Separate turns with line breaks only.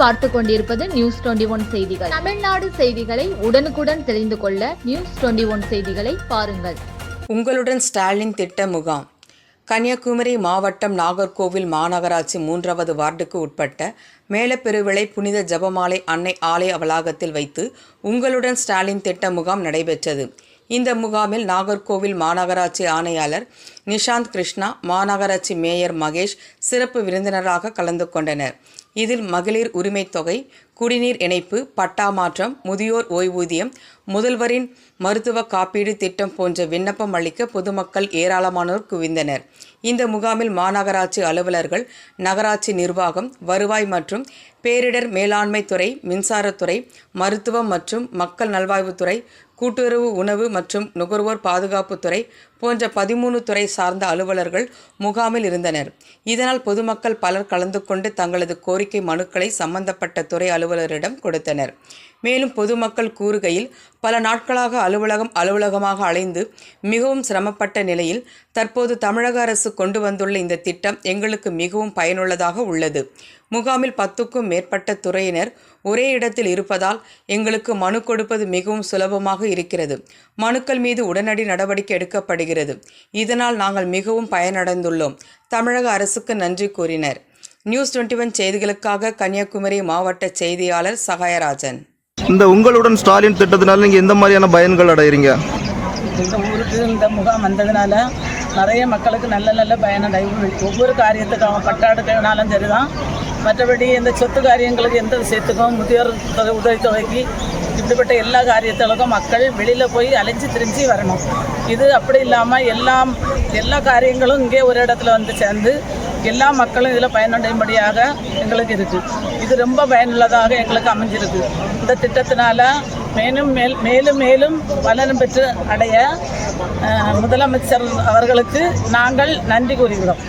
பார்த்து கொண்டிருப்பது news twenty one செய்திகள். தமிழ்நாடு செய்திகளை உடனுக்குடன் தெரிந்து கொள்ள நியூஸ் டுவெண்டி ஒன் செய்திகளை பாருங்கள்.
உங்களுடன் ஸ்டாலின் திட்ட முகாம். கன்னியாகுமரி மாவட்டம் நாகர்கோவில் மாநகராட்சி மூன்றாவது வார்டுக்கு உட்பட்ட மேலப்பெருவிளை புனித ஜபமாலை அன்னை ஆலய வளாகத்தில் வைத்து உங்களுடன் ஸ்டாலின் திட்ட முகாம் நடைபெற்றது. இந்த முகாமில் நாகர்கோவில் மாநகராட்சி ஆணையாளர் நிஷாந்த் கிருஷ்ணா மாநகராட்சி மேயர் மகேஷ் சிறப்பு விருந்தினராக கலந்து கொண்டனர். இதில் மகளிர் உரிமைத் தொகை குடிநீர் இணைப்பு பட்டா மாற்றம் முதியோர் ஓய்வூதியம் முதல்வரின் மருத்துவ காப்பீடு திட்டம் போன்ற விண்ணப்பம் அளிக்க பொதுமக்கள் ஏராளமானோர் குவிந்தனர். இந்த முகாமில் மாநகராட்சி அலுவலர்கள் நகராட்சி நிர்வாகம் வருவாய் மற்றும் பேரிடர் மேலாண்மை துறை மின்சாரத்துறை மருத்துவம் மற்றும் மக்கள் நல்வாழ்வுத்துறை கூட்டுறவு உணவு மற்றும் நுகர்வோர் பாதுகாப்புத்துறை போன்ற பதிமூணு துறை சார்ந்த அலுவலர்கள் முகாமில் இருந்தனர். இதனால் பொதுமக்கள் பலர் கலந்து கொண்டு தங்களது கோரிக்கை மனுக்களை சம்பந்தப்பட்ட துறை அலுவலரிடம் கொடுத்தனர். மேலும் பொதுமக்கள் கூறுகையில் பல நாட்களாக அலுவலகம் அலுவலகமாக அலைந்து மிகவும் சிரமப்பட்ட நிலையில் தற்போது தமிழக அரசு கொண்டு வந்துள்ள இந்த திட்டம் எங்களுக்கு மிகவும் பயனுள்ளதாக உள்ளது. முகாமில் பத்துக்கும் மேற்பட்ட துறையினர் ஒரே இடத்தில் இருப்பதால் எங்களுக்கு மனு கொடுப்பது மிகவும் சுலபமாக இருக்கிறது. மனுக்கள் மீது உடனடி நடவடிக்கை எடுக்கப்படுகிறது. இதனால் நாங்கள் மிகவும் பயனடைந்துள்ளோம். தமிழக அரசுக்கு நன்றி கூறினர். நியூஸ் டுவெண்ட்டி ஒன் செய்திகளுக்காக கன்னியாகுமரி மாவட்ட செய்தியாளர் சகாயராஜன்.
இந்த உங்களுடன் ஸ்டாலின் திட்டத்தினால நீங்கள் எந்த மாதிரியான பயன்கள் அடைகிறீங்க
இந்த ஊருக்கு இந்த முகாம் வந்ததுனால நிறைய மக்களுக்கு நல்ல நல்ல பயனடைவு ஒவ்வொரு காரியத்துக்கும் அவன் பட்டாடுனாலும் சரிதான். மற்றபடி இந்த சொத்து காரியங்களுக்கு எந்த விஷயத்துக்கும் முதியோர் தொகை உதவித்தொகைக்கு இப்படிப்பட்ட எல்லா காரியத்துக்கும் மக்கள் வெளியில் போய் அலைஞ்சு திரிஞ்சு வரணும். இது அப்படி இல்லாமல் எல்லாம் எல்லா காரியங்களும் இங்கே ஒரு இடத்துல வந்து சேர்ந்து எல்லா மக்களும் இதில் பயனடையும்படியாக எங்களுக்கு இருக்குது இது ரொம்ப பயனுள்ளதாக எங்களுக்கு அமைஞ்சிருக்கு. இந்த திட்டத்தினால மேலும் மேல் மேலும் மேலும் வளரும் பெற்று அடைய முதலமைச்சர் அவர்களுக்கு நாங்கள் நன்றி கூறுகிறோம்.